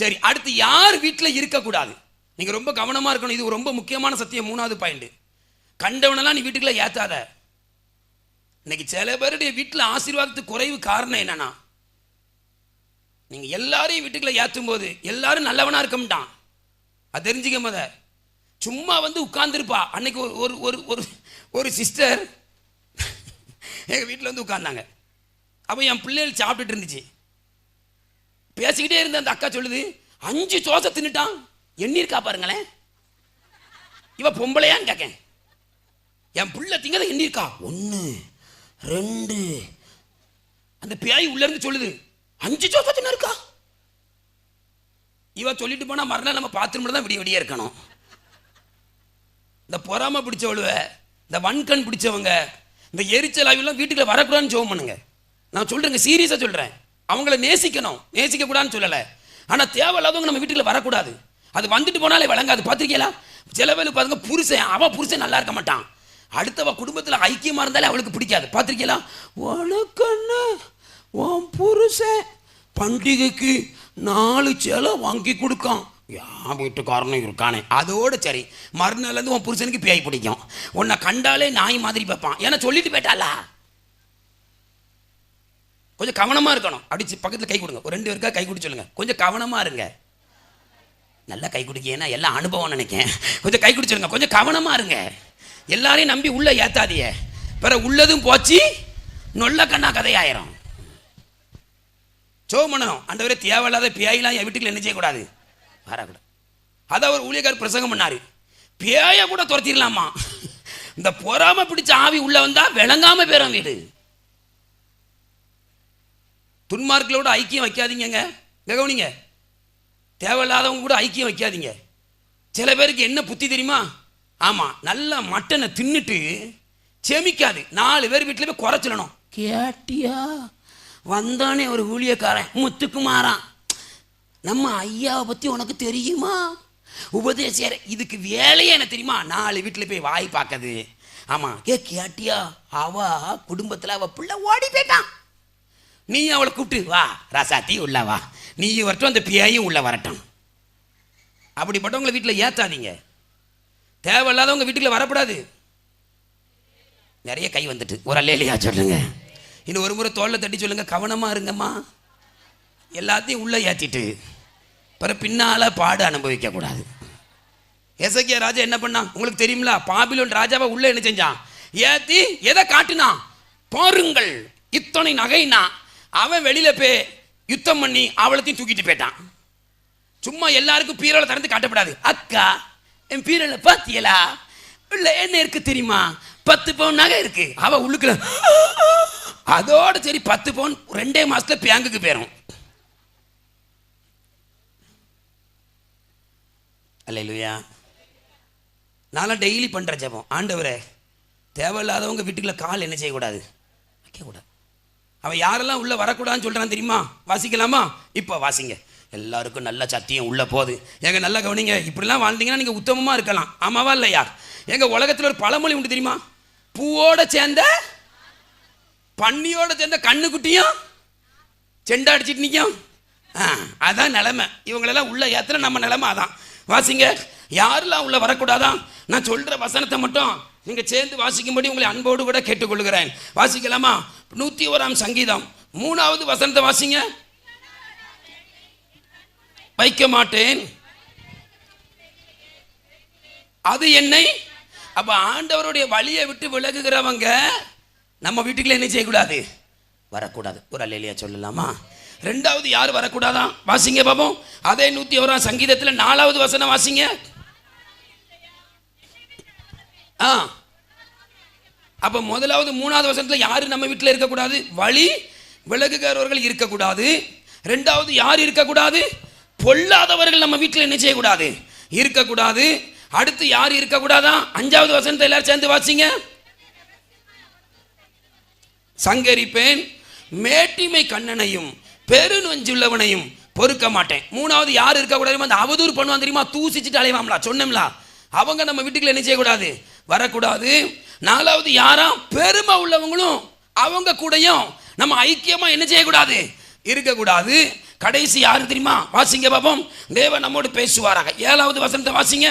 சரி அடுத்து யார் வீட்டில் இருக்கக்கூடாது? நீங்கள் ரொம்ப கவனமாக இருக்கணும். இது ரொம்ப முக்கியமான சத்தியம் மூணாவது பாயிண்ட் கண்டவனெல்லாம் நீ வீட்டுக்குள்ளே ஏற்றாத இன்னைக்கு சில பேருடைய வீட்டில் ஆசீர்வாதத்துக்கு குறைவு காரணம் என்னன்னா நீங்கள் எல்லாரையும் வீட்டுக்குள்ளே ஏற்றும் போது எல்லாரும் நல்லவனாக இருக்கமாட்டான் அது தெரிஞ்சுக்க முத. சும்மா வந்து உட்காந்துருப்பா அன்னைக்கு ஒரு ஒரு ஒரு ஒரு ஒரு சிஸ்டர் எங்கள் வீட்டில் வந்து உட்காந்தாங்க அப்போ என் பிள்ளைகள் சாப்பிட்டுட்டு இருந்துச்சு. பேசிக்கிட்டே இருந்த அந்த அக்கா சொல்லுது அஞ்சு தோசை தின்னுட்டான் எண்ணிருக்கா பாருங்களேன் இவ பொம்பளையான்னு கேட்கேன் என் புள்ள திங்கதை எண்ணிருக்கா? ஒன்று ரெண்டு. அந்த பேய் உள்ளேருந்து சொல்லுது அஞ்சு தோசை தின்னுருக்கா? இவ சொல்லிட்டு போனால் மறுநாள் நம்ம பாத்ரூம்ல தான் விடிய விடிய இருக்கணும். இந்த பொறாம பிடிச்சவளுவ இந்த வன்கண் பிடிச்சவங்க இந்த எரிச்சல் ஆய்வுலாம் வீட்டுக்குள்ள வரக்கூடாதுன்னு ஜோம் பண்ணுங்க. நான் சொல்கிறேங்க சீரியஸாக சொல்கிறேன் அவங்கள நேசிக்கணும். நேசிக்க கூடாதுன்னு ஆனால் ஆனா தேவையில்லாதவங்க நம்ம வீட்டுக்குள்ள வரக்கூடாது. அது வந்துட்டு போனாலே வழங்காது பார்த்துருக்கீங்களா? சில பேர் பாருங்க புருஷன் அவன் புருஷன் நல்லா இருக்க மாட்டான். அடுத்தவ குடும்பத்தில் ஐக்கியமாக இருந்தாலே அவளுக்கு பிடிக்காது. பார்த்துருக்கீங்களா? உனக்கண்ணு உன் புருஷன் பண்டிகைக்கு நாலு சேலை வாங்கி கொடுக்கான். என் வீட்டுக்காரனும் இருக்கானே. அதோடு சரி. மறுநாள்லேருந்து உன் புருஷனுக்கு பேய் பிடிக்கும். உன்னை கண்டாலே நாய் மாதிரி பார்ப்பான். ஏன்னா சொல்லிட்டு போயிட்டாளா? கொஞ்சம் கவனமாக இருக்கணும். அடிச்சு பக்கத்தில் கை கொடுங்க. ஒரு ரெண்டு பேருக்கா கை கொடுத்து சொல்லுங்க. கொஞ்சம் கவனமாக இருங்க. நல்லா கை குடிக்கேன்னா எல்லாம் அனுபவம் நினைக்கேன். கொஞ்சம் கை குடிச்சிருங்க கொஞ்சம் கவனமாக இருங்க. எல்லாரையும் நம்பி உள்ள ஏத்தாதிய பிற உள்ளதும் போச்சு. நொல்ல கண்ணா கதையாயிரும். சோமனம் ஆண்டவரே தேவையில்லாத பேயெல்லாம் என் வீட்டுக்கு என்ன செய்யக்கூடாது? வரக்கூடாது அதை அவர் ஊழியக்கார் பிரசங்கம் பண்ணாரு. பேய கூட துரத்திடலாமா? இந்த பொறாம பிடிச்ச ஆவி உள்ள வந்தா விளங்காம போயிடும் வீடு. துன்மார்க்களோட ஐக்கியம் வைக்காதீங்க கவனிங்க. தேவையில்லாதவங்க கூட ஐக்கியம் வைக்காதீங்க. சில பேருக்கு என்ன புத்தி தெரியுமா? ஆமாம் நல்ல மட்டனை தின்னுட்டு செமிக்காது. நாலு பேர் வீட்டில் போய் குறை சொல்லணும். கேட்டியா? வந்தானே ஒரு ஊழியக்காரன். முத்துக்குமாரான் நம்ம ஐயாவை பற்றி உனக்கு தெரியுமா? உபதேசியார் இதுக்கு வேலையே என்ன தெரியுமா? நாலு வீட்டில் போய் வாய் பார்க்குது. ஆமாம் கே கேட்டியா? அவ குடும்பத்தில் அவள் பிள்ளை ஓடி போயிட்டான். நீ அவளை கூப்பிட்டு வா ராசாத்தி உள்ள வா. நீ வரட்டும் அந்த பியாயும் உள்ள வரட்டும். அப்படிப்பட்டவங்களை வீட்டில் ஏற்றாதீங்க தேவையில்லாதவங்க வீட்டுக்குள்ள வரக்கூடாது. நிறைய கை வந்துட்டு. ஒரு அல்லையா சொல்லுங்க. இன்னும் ஒரு முறை தோல்ல தட்டி சொல்லுங்க கவனமாக இருங்கம்மா. எல்லாத்தையும் உள்ளே ஏற்றிட்டு பிறகு பின்னால பாடு அனுபவிக்க கூடாது. எசக்கியா ராஜா என்ன பண்ணான்? உங்களுக்கு தெரியுமில பாபிலோன் ராஜாவை உள்ளே என்ன செஞ்சான்? ஏற்றி எதை காட்டினான்? பாருங்கள் இத்தனை நகைனா அவன் வெளியில் போய் யுத்தம் பண்ணி அவளத்தையும் தூக்கிட்டு போயிட்டான். சும்மா எல்லாருக்கும் பீரலை திறந்து காட்டப்படாது. அக்கா என் பீரலை பாத்தியலா? இல்லை என்ன இருக்கு தெரியுமா? பத்து பவுன் நகை இருக்கு. அவ உள்ளுக்குள்ள அதோட சரி பத்து பவுன் ரெண்டே மாசத்துல பேங்குக்கு போயிடும் அல்லையா நான்லாம் டெய்லி பண்ற ஜபம். ஆண்டவரே தேவையில்லாதவங்க வீட்டுக்குள்ள கால் என்ன செய்யக்கூடாது? வைக்கக்கூடாது. அவன் யாரெல்லாம் உள்ள வரக்கூடாதுன்னு சொல்றான் தெரியுமா? வாசிக்கலாமா? இப்போ வாசிங்க. எல்லாருக்கும் நல்ல சத்தியம் உள்ள போகுது. எங்க நல்லா கவனிங்க. இப்படிலாம் வாழ்ந்தீங்கன்னா நீங்க உத்தமமா இருக்கலாம். ஆமாவா இல்லையா? எங்க உலகத்துல ஒரு பழமொழி உண்டு தெரியுமா? பூவோட சேர்ந்த பன்னியோட சேர்ந்த கண்ணுக்குட்டியும் செண்டா அடிச்சிட்டு நிற்கும் ஆ அதான் நிலைமை. இவங்களெல்லாம் உள்ள ஏத்துற நம்ம நிலைமை அதான். வாசிங்க. யாரெல்லாம் உள்ள வரக்கூடாதான்? நான் சொல்கிற வசனத்தை மட்டும் நீங்கள் சேர்ந்து வாசிக்கும்படி உங்களை அன்போடு கூட கேட்டுக்கொள்கிறேன் வாசிக்கலாமா? நூற்றி ஓராம் சங்கீதம். மூணாவது வசனத்தை வாசிங்க. வைக்க மாட்டேன். அது என்னை? அப்ப ஆண்டவருடைய வழியை விட்டு விலகுகிறவங்க நம்ம வீட்டுக்குள்ள என்ன செய்யக்கூடாது? வரக்கூடாது. ஒரு அல்லையா சொல்லலாமா? ரெண்டாவது யார் வரக்கூடாதான்? வாசிங்க பாபம் அதே நூத்தி ஓராம் சங்கீதத்தில் நாலாவது வசனம் வாசிங்க. ஆ. அப்ப முதலாவது மூணாவது வசனத்துல யாரு நம்ம வீட்டில் இருக்கக்கூடாது? வழி விலகுகிறவர்கள் இருக்கக்கூடாது. ரெண்டாவது யார் இருக்கக்கூடாது? பொல்லாதவர்கள் நம்ம வீட்டில் என்ன செய்யக்கூடாது? இருக்கக்கூடாது. அடுத்து யார் இருக்கக்கூடாதா? அஞ்சாவது வசனத்தை எல்லாரும் சேர்ந்து வாசிங்க. சங்கரிப்பேன் மேட்டிமை கண்ணனையும் பெருநொஞ்சுள்ளவனையும் பொறுக்க மாட்டேன். மூணாவது யார் இருக்கக்கூடாது அந்த அவதூறு பண்ணுவான் தெரியுமா? தூசிச்சுட்டு அலைவாம்லா சொன்னோம்ல அவங்க நம்ம வீட்டுக்குள்ள என்ன செய்யக்கூடாது? வரக்கூடாது. நாலாவது யாரா பெருமை உள்ளவங்களும் அவங்க கூடயும் நம்ம ஐக்கியமா என்ன செய்யக்கூடாது? இருக்கக்கூடாது. கடைசி யாரு தெரியுமா? வாசிங்க பாப்போம். தேவன் நம்மோடு பேசுவாராக. ஏழாவது வசனத்தை வாசிங்க.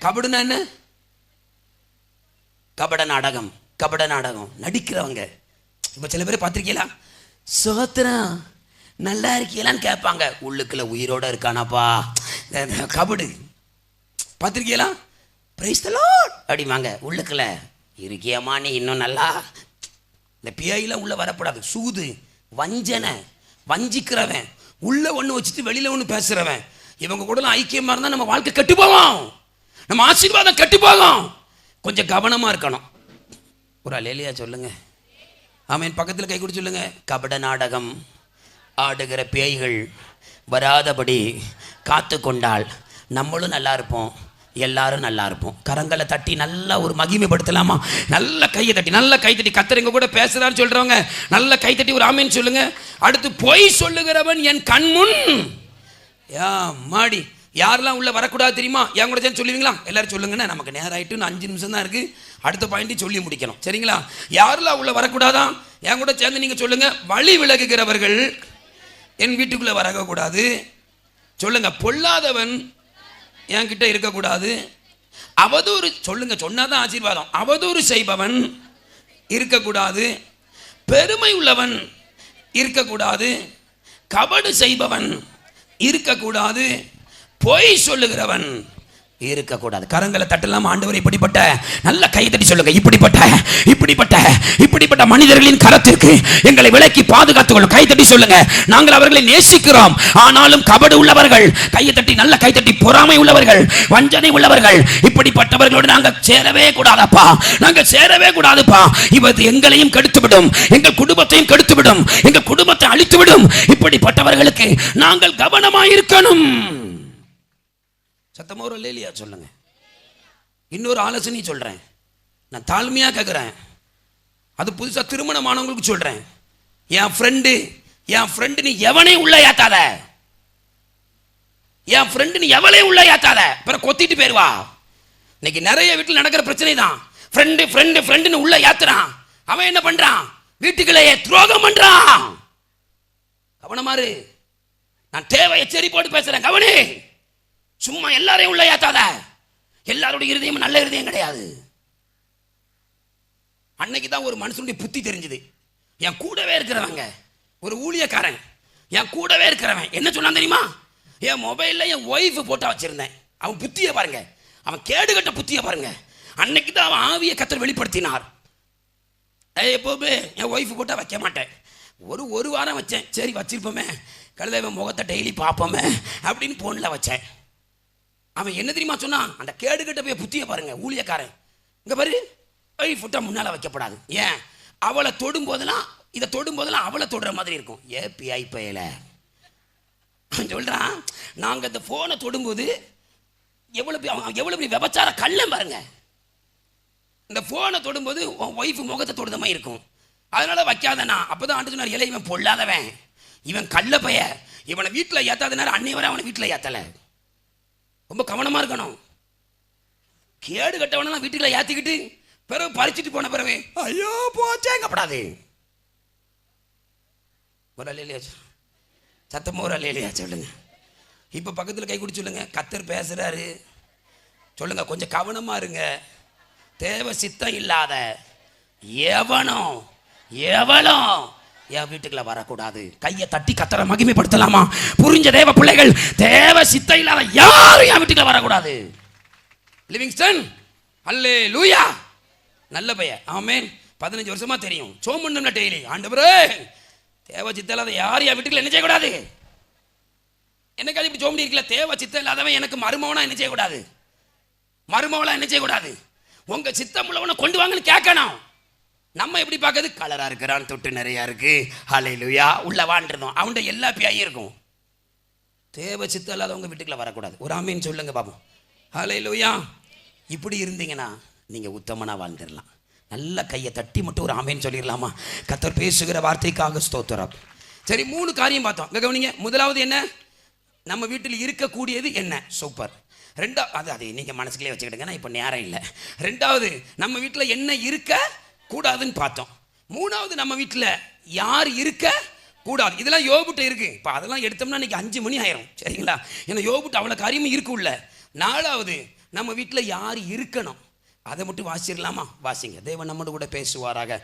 கபடுனா என்ன? கபட நாடகம் கபட நாடகம். நடிக்கிறவங்க. இப்போ சில பேர் பார்த்துருக்கீங்களா? சோத்திரம் நல்லா இருக்கீங்களான்னு கேட்பாங்க. உள்ளுக்குள்ள உயிரோட இருக்கானாப்பா. கபடு. பார்த்துருக்கீங்களா? பிரைஸ் தலோட் அப்படிமாங்க உள்ளுக்குள்ள இருக்கியம்மா நீ இன்னும் நல்லா இந்த பிஐலாம் உள்ளே வரக்கூடாது. சூது வஞ்சனை வஞ்சிக்கிறவன் உள்ளே ஒன்று வச்சுட்டு வெளியில் ஒன்று பேசுகிறவன் இவங்க கூட ஐக்கியமாக இருந்தால் நம்ம வாழ்க்கை கெட்டு நம்ம ஆசீர்வாதம் கெட்டு போகும். கொஞ்சம் கவனமாக இருக்கணும். ஒரு அலேலியா சொல்லுங்க. ஆமீன். பக்கத்தில் கை கொடுத்து சொல்லுங்க. கபட நாடகம் ஆடுகிற பேய்கள் வராதபடி காத்து கொண்டால் நம்மளும் நல்லா இருப்போம். எல்லாரும் நல்லா இருப்போம். கரங்களை தட்டி நல்லா ஒரு மகிமைப்படுத்தலாமா? நல்ல கையை தட்டி நல்ல கை தட்டி கத்தரிங்க கூட பேசுறான்னு சொல்றவங்க நல்ல கை தட்டி ஒரு ஆமின்னு சொல்லுங்க. அடுத்து பொய் சொல்லுகிறவன் என் கண்முன் யா மாடி யாரெல்லாம் உள்ள வரக்கூடாது தெரியுமா? என் கூட சேர்ந்து சொல்லுவீங்களா? எல்லாரும் சொல்லுங்கண்ணே நமக்கு நேரம் ஆயிட்டு அஞ்சு நிமிஷம் தான் இருக்கு. அடுத்த பாயிண்ட் சொல்லி முடிக்கணும். சரிங்களா? யாரெல்லாம் உள்ள வரக்கூடாதான் என் கூட சேர்ந்து நீங்க சொல்லுங்க. வழி விலகுகிறவர்கள் என் வீட்டுக்குள்ள வரக்கூடாது. சொல்லுங்க பொல்லாதவன் என்கிட்ட இருக்கக்கூடாது. அவதூறு சொல்லுங்க சொன்னாதான் ஆசீர்வாதம். அவதூறு செய்பவன் இருக்கக்கூடாது. பெருமை உள்ளவன் இருக்கக்கூடாது. கபடு செய்பவன் இருக்கக்கூடாது. பொய் சொல்லுகிறவன் இருக்கக்கூடாது. கரங்களை தட்டலாம் ஆண்டவர் இப்படிப்பட்ட நல்ல கை தட்டி சொல்லுங்க இப்படிப்பட்ட இப்படிப்பட்ட இப்படிப்பட்ட மனிதர்களின் கரத்திற்கு எங்களை விலக்கி பாதுகாத்துக் கொள்ளும் கை தட்டி சொல்லுங்க. நாங்கள் அவர்களை நேசிக்கிறோம். ஆனாலும் கபடு உள்ளவர்கள் கையை தட்டி நல்ல கை தட்டி பொறாமை உள்ளவர்கள் வஞ்சனை உள்ளவர்கள் இப்படிப்பட்டவர்களோடு நாங்கள் சேரவே கூடாதப்பா. நாங்கள் சேரவே கூடாதுப்பா. இவர் எங்களையும் கெடுத்துவிடும் எங்கள் குடும்பத்தையும் கெடுத்துவிடும் எங்கள் குடும்பத்தை அழித்துவிடும். இப்படிப்பட்டவர்களுக்கு நாங்கள் கவனமாயிருக்கணும். சத்தமாக ஒரு இல்லையா சொல்லுங்க. இன்னொரு ஆலோசனை சொல்றேன். நான் தாழ்மையாக கேட்குறேன் அது புதுசாக திருமணமானவங்களுக்கு சொல்றேன். என் ஃப்ரெண்டு என் ஃப்ரெண்டு நீ எவனே உள்ள ஏத்தாத. என் ஃப்ரெண்டு நீ எவளே உள்ள ஏத்தாத. பிறகு கொத்திட்டு போயிடுவா இன்னைக்கு நிறைய வீட்டில் நடக்கிற பிரச்சனை தான் ஃப்ரெண்டு ஃப்ரெண்டு ஃப்ரெண்டுன்னு உள்ள ஏத்துறான். அவன் என்ன பண்றான்? வீட்டுக்குள்ளேயே துரோகம் பண்றான். கவனமாரு நான் தேவை எச்சரி போட்டு பேசுறேன். கவனி! சும்மா எல்லாரையும் உள்ள ஏத்தாத. எல்லாருடைய இருதயம் நல்ல இருதயம் கிடையாது. அன்னைக்கு தான் ஒரு மனுஷனுடைய புத்தி தெரிஞ்சுது. என் கூடவே இருக்கிறவங்க ஒரு ஊழியக்காரன் என் கூடவே இருக்கிறவன் என்ன சொன்னான் தெரியுமா? என் மொபைலில் என் ஒய்ஃப் போட்டா வச்சுருந்தேன். அவன் புத்தியை பாருங்க. அவன் கேடுகட்ட புத்தியை பாருங்க. அன்னைக்கு தான் அவன் ஆவியை கத்தர் வெளிப்படுத்தினார். எப்போவுமே என் ஒய்ஃப் போட்டா வைக்க மாட்டேன். ஒரு ஒரு வாரம் வச்சேன். சரி வச்சிருப்போமே. கழுதவன் முகத்தை டெய்லி பார்ப்போமே அப்படின்னு ஃபோனில் வச்சேன். அவன் என்ன தெரியுமா சொன்னான் அந்த கேடு கட்ட போய் புத்திய பாருங்க ஊழியக்காரன். இங்க பாரு ஐ ஃபுட்டா முன்னால வைக்கப்படாது. ஏன்? அவளை தொடும் போதெல்லாம் இதை தொடும் போதெல்லாம் அவளை தொடுற மாதிரி இருக்கும். ஏபி ஐப்பையில அவன் சொல்றான் நாங்க இந்த போனை தொடும்போது எவ்வளவு அவன் எவ்வளவு பெரிய விபச்சார கள்ளம் பாருங்க. இந்த போனை தொடும்போது உன் ஒய்ஃப் முகத்தை தொடுத மாதிரி இருக்கும். அதனால வைக்காதண்ணா அப்பதான் ஆண்டு சொன்னார் இலை இவன் பொல்லாதவன். இவன் கள்ள பைய இவனை வீட்டில் ஏத்தாதனால அன்னை வரை அவனை வீட்டில் ஏத்தலை. ரொம்ப கவனமா இருக்கணும். கேடு கட்டவனெல்லாம் வீட்டுக்குள்ள ஏத்திக்கிட்டு பிறகு பறிச்சுட்டு போன பிறகு. ஐயோ போச்சேங்கப்படாது ஒரு அலையிலையா சத்தமா ஒரு அலையிலையா சொல்லுங்க. இப்போ பக்கத்தில் கை குடி சொல்லுங்க. கத்தர் பேசுறாரு. சொல்லுங்க கொஞ்சம் கவனமா இருங்க. தேவ சித்தம் இல்லாத எவனோ எவளோ என் வீட்டுக்குள்ள வரக்கூடாது. கையை தட்டி கத்தரை மகிமைப்படுத்தலாமா? புரிஞ்ச தேவ பிள்ளைகள் தேவ சித்தம் இல்லாத யாரும் என் வீட்டுக்குள்ள வரக்கூடாது. லிவிங்ஸ்டன் அல்லே லூயா நல்ல பையன் ஆமேன் பதினஞ்சு வருஷமா தெரியும். சோமண்ணம்ல டெய்லி ஆண்டவரே தேவ சித்தம் இல்லாத யாரும் என் வீட்டுக்குள்ள என்ன செய்யக்கூடாது? எனக்கு அது இப்படி சோம்படி இருக்கல? தேவ சித்தம் இல்லாதவன் எனக்கு மருமவனா என்ன செய்யக்கூடாது? மருமவளா என்ன செய்யக்கூடாது? உங்க சித்தம் உள்ளவனை கொண்டு வாங்கன்னு கேட்கணும். நம்ம எப்படி பார்க்கறது? கலராக இருக்கிறான் தொட்டு நிறையா இருக்கு. அலையிலுயா உள்ள வாழ்ந்துருந்தோம். அவன்கிட்ட எல்லா பியாயும் இருக்கும். தேவை சித்தம் இல்லாதவங்க வீட்டுக்குள்ள வரக்கூடாது. ஒரு ஆமீன் சொல்லுங்க பாப்போம். அலையிலுயா இப்படி இருந்தீங்கன்னா நீங்கள் உத்தமனா வாழ்ந்துடலாம் நல்ல கையை தட்டி மட்டும் ஒரு ஆமேன்னு சொல்லிடலாமா கத்தர் பேசுகிற வார்த்தைக்காக ஸ்தோத்திரம். சரி மூணு காரியம் பார்த்தோம். இங்கே கவனிங்க. முதலாவது என்ன? நம்ம வீட்டில் இருக்கக்கூடியது என்ன? சூப்பர் ரெண்டா அது அது நீங்கள் மனசுக்குள்ளே வச்சுக்கிடுங்க. நான் இப்போ நேரம் இல்லை. ரெண்டாவது நம்ம வீட்டில் என்ன இருக்க? கூடாதுன்னு பார்த்தோம். மூணாவது நம்ம வீட்டில் யார் இருக்க கூடாது. இதெல்லாம் யோபுட்ட இருக்கு. இப்போ அதெல்லாம் எடுத்தோம்னா இன்னைக்கு அஞ்சு மணி ஆயிரும். சரிங்களா? ஏன்னா யோபுட்டு அவ்வளோ காரியமும் இருக்குல்ல நாலாவது நம்ம வீட்டில் யார் இருக்கணும்? அதை மட்டும் வாசிடலாமா வாசிங்க. தேவன் நம்மளோட கூட பேசுவாராக.